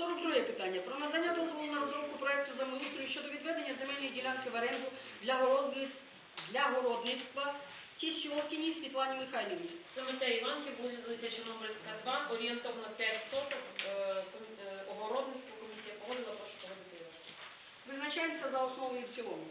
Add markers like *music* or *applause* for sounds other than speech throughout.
42 питання. Про надання дозволу на розробку проєкту землеустрою щодо відведення земельної ділянки в оренду для городництва, для городництва Тіщокіні Світлані Михайлівні. Це Іванки, вулиця Чорнобильська, 2, орієнтовно 5 соток, е, ком- е, огородництво, комісія погодила, прошу погодити його. Визначається за основу і в цілому.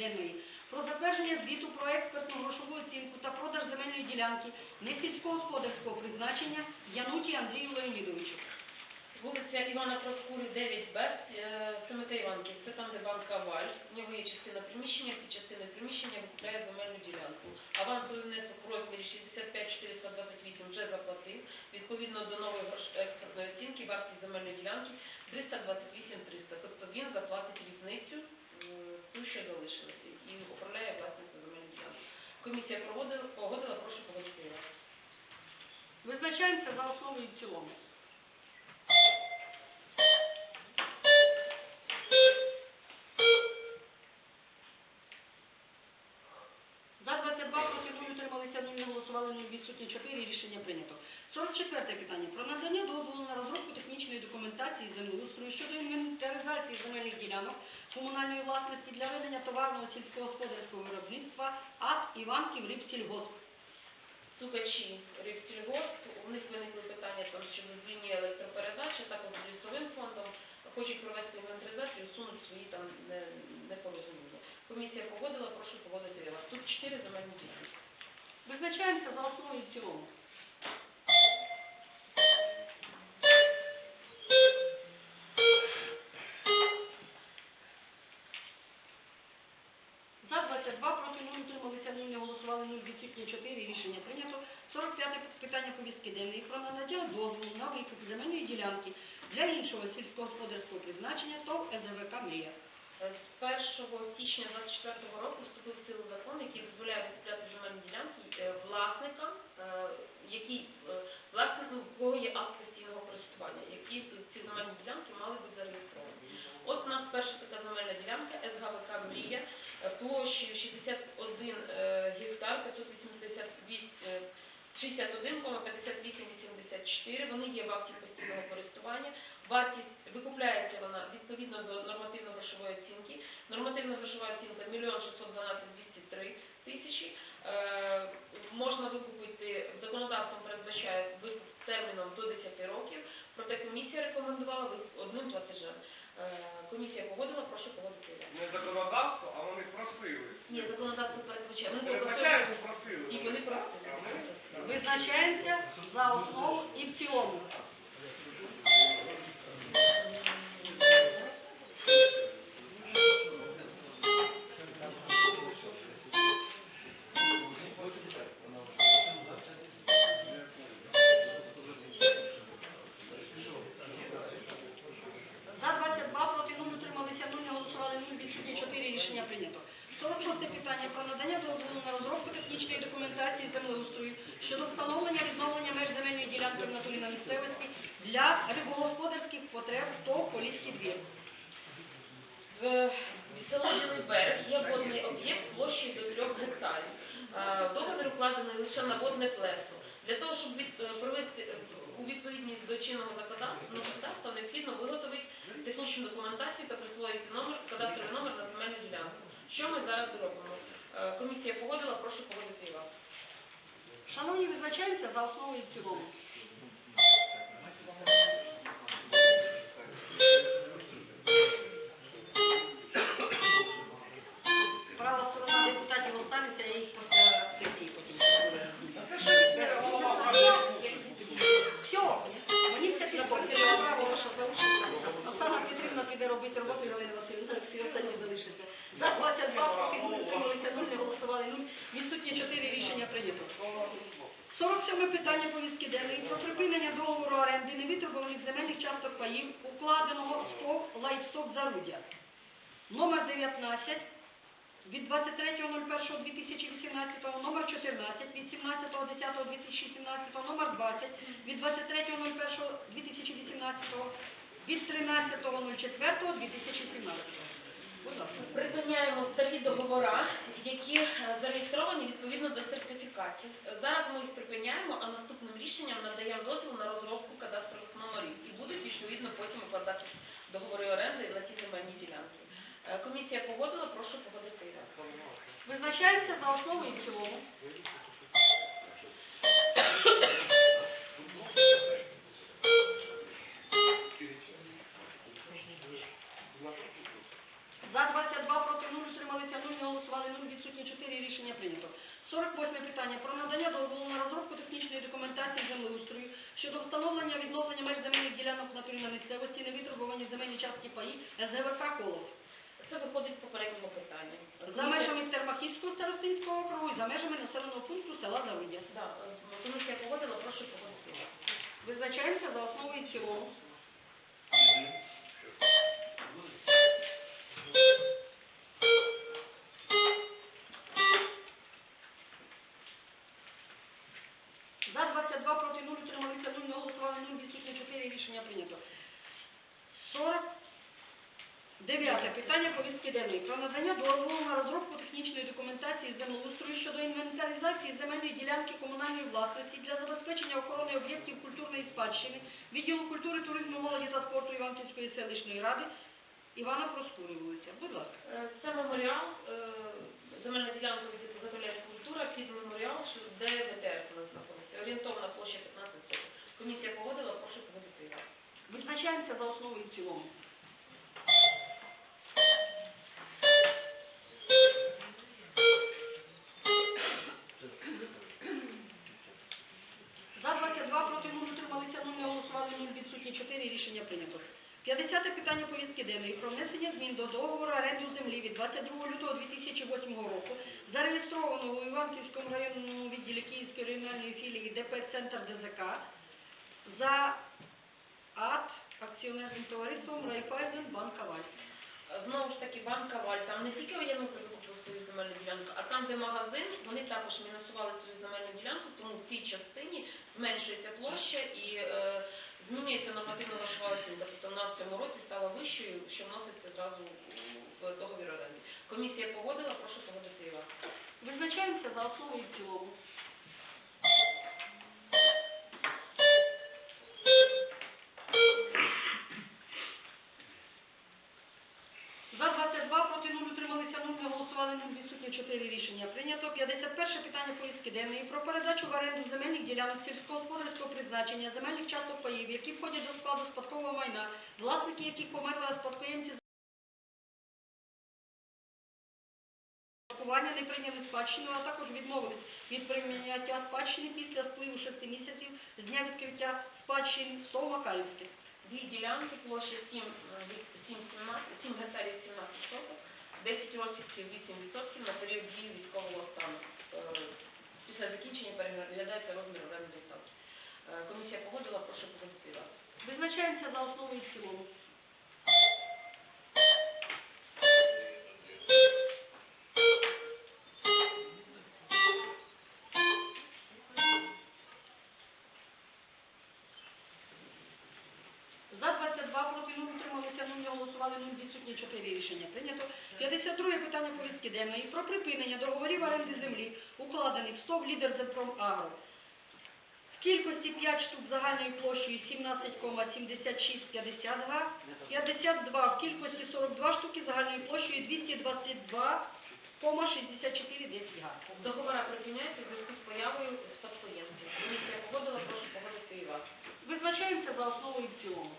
Денної. Про затвердження звіту про експертну грошову оцінку та продаж земельної ділянки несільськогосподарського призначення Януті Андрію Леонідовичу. Вулиця Івана Проскури, 9Б, е, Семета Іванки, це там, де банка Валь. В нього є частина приміщення, під частиною приміщення викупляє земельну ділянку. Авансовий внесок у розмірі 65 428 вже заплатив. Відповідно до нової експертної оцінки вартість земельної ділянки 328 300. Тобто він заплатить різницю, ту, що залишилася, і управляє земельної ділянки. Комісія проводила, погодила, прошу погодити. Визначаємося за основу і в цілому. За 22 проти 0 утрималися 0, не голосували 0, відсутні 4, рішення прийнято. 44 питання. Про надання дозволу на розробку технічної документації землеустрою щодо інвентаризації земельних ділянок комунальної власності для ведення товарного сільськогосподарського виробництва АТ Іванків Рибсільгосп. Сукачі Рівсільгосп, у них виникли питання там щодо електропередачі, також з лісовим фондом, хочуть провести інвентаризацію, усунуть свої там не- непорозуміння. Комісія погодила, прошу погодити вас. Тут чотири земельні ділянки. Визначаємося за основу і в цілому. Голосували 0, відсутні 4, рішення прийнято. 45 питання повістки денної про надання дозволу на викуп земельної ділянки для іншого сільськогосподарського призначення ТОВ СЗВК «Мрія». З 1 січня 2024 року вступив в силу закон, який дозволяє викупляти земельні ділянки е, власникам, е, які е, власнику в кого є акт постійного користування, які ці земельні ділянки мали бути зареєстровані. От у нас перша така земельна ділянка СГВК Мрія е, площею 61 е, гектар 588 е, 61,5884. Вони є в акті постійного користування. Вартість викупляється вона відповідно до нормативно-грошової оцінки. Нормативно-грошова оцінка 1 612 203 тисячі. Е, можна викупити, законодавством передбачає викуп терміном до 10 років, проте викуп одним платежем. Е, комісія погодила, прошу погодити. Не законодавство, а вони просили. Ні, законодавство передбачає. Ми Передбачаємо, просили. І вони просили. Визначаємося за основу і в цілому. Щодо встановлення відновлення меж земельної ділянки в натурі на місцевості для рибогосподарських потреб ТОВ Поліський двір. В село Білий берег є водний об'єкт площею до 3 гектарів. Договір укладений лише на водне плесо. Для того, щоб е, привести е, у відповідність до чинного законодавства, необхідно виготовити технічну документацію та присвоїти номер, кадастровий номер на земельну ділянку. Що ми зараз робимо? Е, Комісія погодила, прошу погодити і вас. Шановні, визначаються за основу і в цілому. Від 23.01.2018, номер 14 від 17.10.2017, номер 20 від 23.01.2018, від 13.04.2017. Будь ласка. Припиняємо старі договори, які зареєстровані відповідно до сертифікатів. Зараз ми їх припиняємо, а наступним рішенням надаємо дозвіл на розробку кадастрових номерів і будуть відповідно потім укладати договори оренди на ті земельні ділянки. Е, Комісія погодила, прошу погодити і. Визначається за основу і в цілому. За 22 проти 0, утрималися 0, не голосували 0, відсутні 4, рішення прийнято. 48 питання про надання дозволу на розробку технічної документації землеустрою щодо встановлення відновлення меж земельних ділянок на місцевості, невитребувані земельні частки паї СГВК «Колос». Це виходить з попереднього питання. За межами Термахівського старостинського округу і за межами населеного пункту села Заруддя. Да, е, комісія погодила, прошу погодити. Визначаємося за основу і в цілому. Питання повістки денної. Про надання дозволу на розробку технічної документації землеустрою щодо інвентаризації земельної ділянки комунальної власності для забезпечення охорони об'єктів культурної спадщини, відділу культури, туризму, молоді та спорту Іванківської селищної ради Івана Проскурі вулиця. Будь ласка. Е, Це меморіал, е, земельна ділянка заготовляє культура під меморіал, що де ВТР у нас знаходиться. Орієнтовна площа 15 соток. Комісія погодила, прошу погодити вас. Визначаємося за основу і в цілому. Рішення прийнято. 50 питання повістки денної про внесення змін до договору оренду землі від 22 лютого 2008 року, зареєстрованого у Іванківському районному відділі Київської регіональної філії ДП «Центр ДЗК» за АТ акціонерним товариством Райфайзен Банк Аваль. Е, Знову ж таки, банка Валь, там не тільки воєнну викупили свою земельну ділянку, а там, де магазин, вони також мінусували свою земельну ділянку, тому в цій частині зменшується площа і е, змінюється нормативна грошова оцінка. Тобто вона в цьому році стала вищою, що вноситься зразу в договір оренди. Комісія погодила, прошу погодити і вас. Визначаємося за основу і в цілому. За 22 проти 0 утрималися 0, не голосували 0, відсутні 4 рішення прийнято. 51 питання повістки денної про передачу в оренду ділянок сільськогосподарського призначення, земельних часток паїв, які входять до складу спадкового майна, власники яких померли, а спадкоємці Спадкування не прийняли спадщину, а також відмовились від прийняття спадщини після спливу 6 місяців з дня відкриття спадщини СОВ Макарівське. Дві ділянки, площа 7, 7, 17, 7 гектарів 17 соток, 10 розсіків 8% на період дії військового стану. Після закінчення переглядається розмір орендної ставки. Е, Комісія погодила, прошу вас. Визначаємося за основу і в цілому. 0, 0, відсутні 4 рішення прийнято. 52 питання повістки денної про припинення договорів оренди землі, укладених в СТОВ «Лідер Агро». В кількості 5 штук загальною площею 17,7650 га, 52 в кількості 42 штуки загальною площею 222,6410 га. Договора припиняються в зв'язку з появою спадкоємців. Комісія погодила, прошу погодити і вас. Визначаємося за основу і в цілому.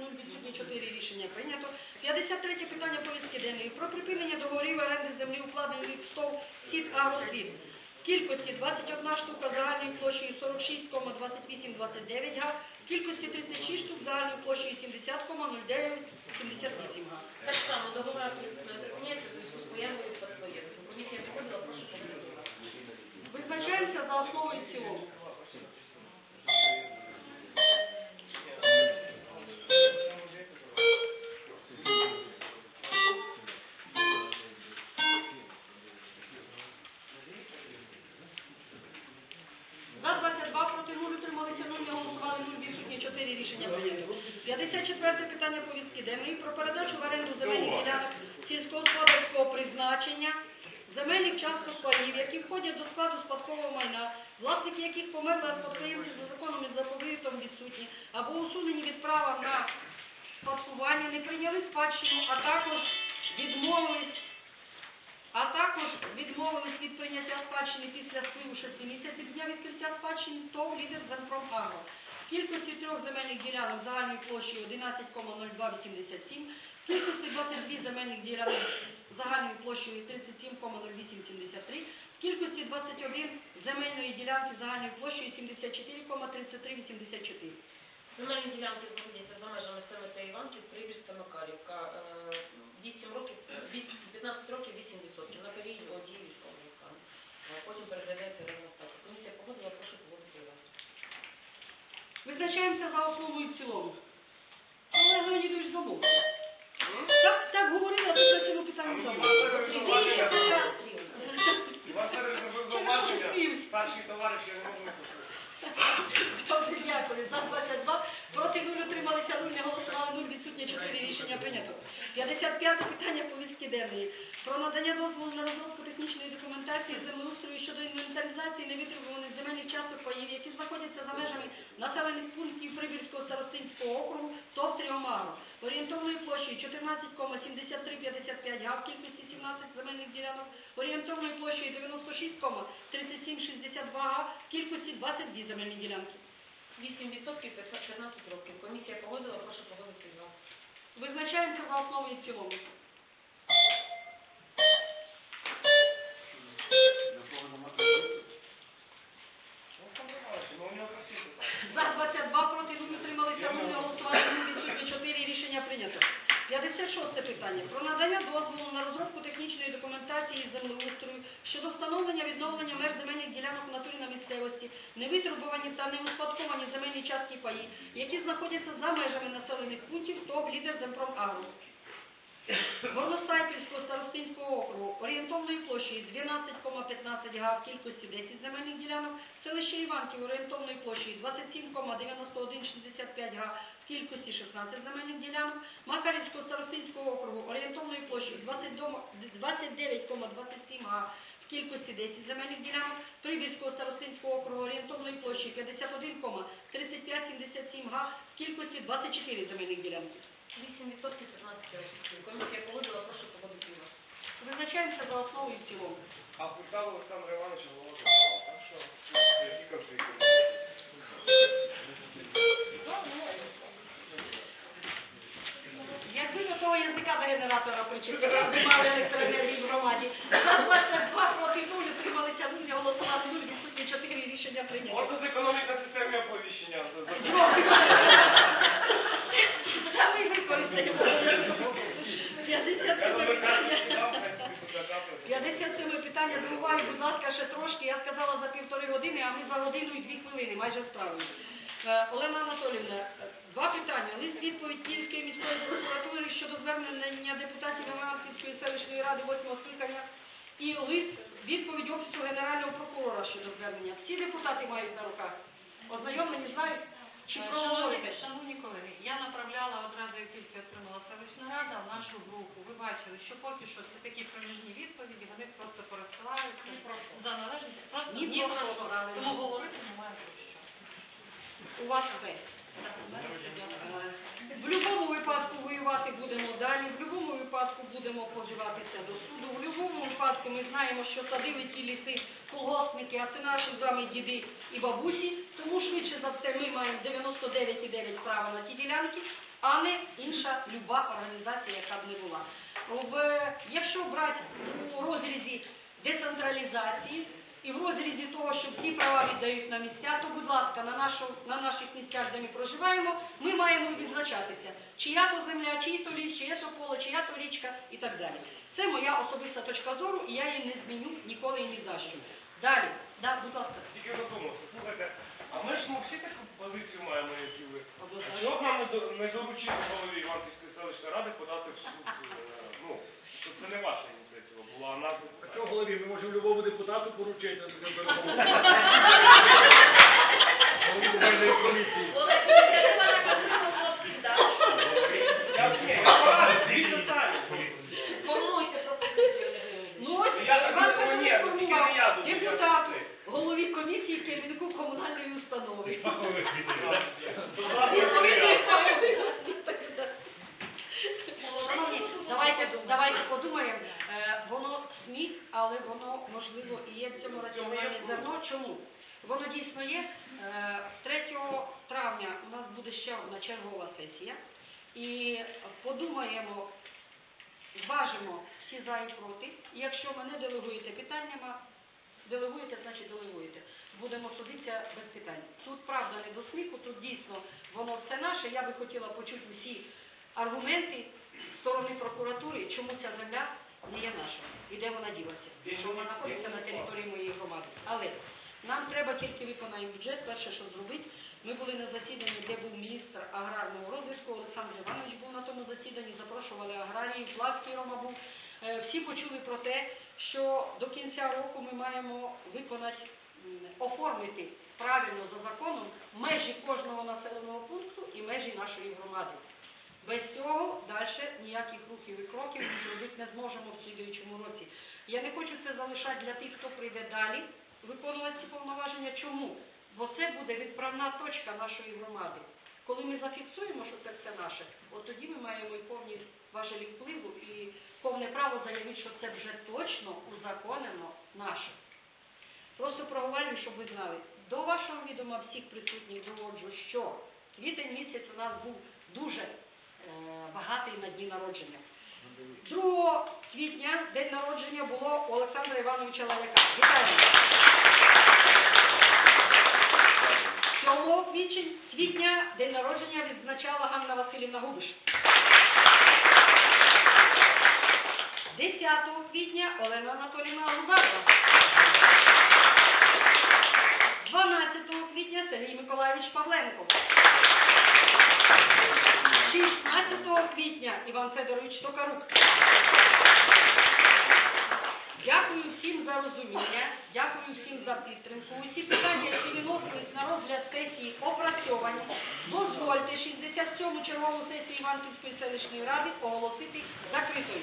0, відсутні 4 рішення прийнято. 53 питання повістки денної про припинення договорів оренди землі укладених в СТОВ «Сіт Агросвіт». Кількості 21 штука загальною площею 46,2829 га, кількості 36 штук загальною площею 70,0978 га. Так само договора припиняються в зв'язку з появою спадкоємців. Комісія погодила, прошу. Визначаємося за основу і цілому. Денної про передачу в оренду земельних ділянок сільськогосподарського призначення, земельних часток паїв, які входять до складу спадкового майна, власники яких померли, а спадкоємці за законом і заповітом відсутні, або усунені від права на спадкування, не прийняли спадщину, а також відмовились а також відмовились від прийняття спадщини після спливу 6 місяців дня відкриття спадщини ТОВ «Лідер Земпромагро». В кількості трьох земельних ділянок загальною площею 11,0287, в кількості 22 земельних ділянок загальною площею 37,0873, в кількості 21 земельної ділянки загальною площею 74,3384. Земельні ділянки знаходяться за межами села та Іванків, Прибірська, Макарівка. Е, 8 років, е, 15 років 8% на період дії військового стану. Е, Потім переглядається рівна ставка. Комісія погодила, прошу. Визначаємося за основу і в цілому. Олег Леонідович замовив. Так, так говорила, то на цьому питанні замовив. Більше питань. Вас зараз зробив старший товариш, я не можу. Добре, дякую. За 22, проти 0 утрималися 0, не голосували 0, відсутні 4 рішення прийнято. 55 питання повістки денної. Про надання дозволу на розробку технічної документації землеустрою щодо інвентаризації невитребуваних земельних часток паїв, які знаходяться за межами населених пунктів Прибірського старостинського округу ТОВ Тріомару. Орієнтовною площею 14,7355 га в кількості 17 земельних ділянок, орієнтовною площею 96,3762 га в кількості 22 земельні ділянки. 8% 15 років. Комісія погодила, прошу погодити вас. Визначаємося за основу і в цілому. 56 питання. Про надання дозволу на розробку технічної документації землеустрою щодо встановлення відновлення меж земельних ділянок натурі на місцевості, невитребувані та неуспадковані земельні частки паї, які знаходяться за межами населених пунктів ТОВ «Лідер Земпромагро». *coughs* Горностайпільського старостинського округу орієнтовною площею 12,15 га в кількості 10 земельних ділянок, селище Іванків орієнтовною площею 27,9165 га в кількості 16 земельних ділянок, Макарівського старостинського округу орієнтовною площею 29,27 га в кількості 10 земельних ділянок, Прибірського старостинського округу орієнтовною площею 51,3577 га в кількості 24 земельних ділянки. 8% 15 років. Комісія погодила, прошу погодити вас. Визначаємося за основу і в цілому. А Путал Олександр Іванович говорить, так що які конфлікти. Якби до того язика до генератора причепили, не мали електроенергії в громаді. За 22 проти 0 утрималися 0, не голосували 0, відсутні 4 рішення прийнято. Можна зекономити на системі оповіщення. Та ми використаємо. 57 питання. 57 питання, до уваги, будь ласка, ще трошки. Я сказала за півтори години, а ми за годину і дві хвилини, майже справили. Е, Олена Анатолівна, е, два питання. Лист відповідь Київської міської прокуратури щодо звернення депутатів Іванківської селищної ради 8 скликання і лист відповідь Офісу Генерального прокурора щодо звернення. Всі депутати мають на руках. Ознайомлені, знають, чи Шановні, проговорите? шановні колеги, я направляла одразу, як отримала селищна рада, в нашу групу. Ви бачили, що поки що це такі проміжні відповіді, вони просто пересилаються за належність. Просто Ні ні про що. Тому говорити немає про що. У вас дякую. В будь-якому випадку воювати будемо далі, в будь-якому випадку будемо позиватися до суду. В будь-якому випадку ми знаємо, що садили ті ліси колгоспники, а це наші з вами діди і бабусі. Тому швидше за все ми маємо 99,9 права на ті ділянки, а не інша люба організація, яка б не була. В, якщо брати у розрізі децентралізації, і в розрізі того, що всі права віддають на місця, то, будь ласка, на, нашу, на наших місцях, де ми проживаємо, ми маємо відзначатися, чия то земля, чиї то ліс, чиє то поле, чия то річка і так далі. Це моя особиста точка зору, і я її не зміню ніколи і ні за що. Далі, да, будь ласка. Тільки задумався, слухайте, а ми ж ну, всі таку позицію маємо, як і ви. А чого б нам не до- не доручити голові Іванківської селищної ради подати в суд, е, ну, щоб це не ваша ініціатива була, а нас А чого голові? Ми можемо любому депутату поручити. *laughs* *laughs* Голові комісії. Олег, я не знаю, як ви хлопці, так? Я ні, я порадив, дві питання. Формуйте пропозицію, Олег Леонідович. Ну ось, Я так Іван думаю, ні, Петрович ну, тільки не я сформував думаю, я депутату, це. Комісії, керівнику комунальної установи. Шановні, давайте, давайте подумаємо, Е, воно сміх, але воно можливо і є в цьому раціональне зерно. Чому? Воно дійсно є. Е, 3 травня у нас буде ще одна чергова сесія. І подумаємо, зважимо всі за і проти. І якщо мене делегуєте питаннями, делегуєте, значить делегуєте. Будемо судитися без питань. Тут правда не до сміху, тут дійсно воно все наше. Я би хотіла почути усі аргументи сторони прокуратури, чому ця земля не є наша і де вона ділася. Що вона знаходиться на території моєї громади. Але нам треба тільки виконати бюджет. Перше, що зробити, ми були на засіданні, де був міністр аграрного розвитку, Олександр Іванович був на тому засіданні, запрошували аграріїв, Плавський Рома був. Е, Всі почули про те, що до кінця року ми маємо виконати, оформити правильно за законом межі кожного населеного пункту і межі нашої громади. Без цього далі ніяких рухів і кроків ми зробити не зможемо в слідуючому році. Я не хочу це залишати для тих, хто прийде далі виконувати ці повноваження. Чому? Бо це буде відправна точка нашої громади. Коли ми зафіксуємо, що це все наше, от тоді ми маємо і повні важелі впливу і повне право заявити, що це вже точно узаконено наше. Просто проговорюю, щоб ви знали. До вашого відома всіх присутніх доводжу, що квітень місяць у нас був дуже е, багатий на дні народження. 2 квітня день народження було у Олександра Івановича Лаяка. Вітаємо! 7 квітня, квітня день народження відзначала Ганна Васильівна Губиш. 10 квітня Олена Анатоліївна Лузарова. 12 квітня Сергій Миколайович Павленко. 16 квітня Іван Федорович Токарук. Дякую всім за розуміння, дякую всім за підтримку. Усі питання, які виносились на розгляд сесії, опрацьовані. Дозвольте 67-му чергову сесію Іванківської селищної ради оголосити закритою.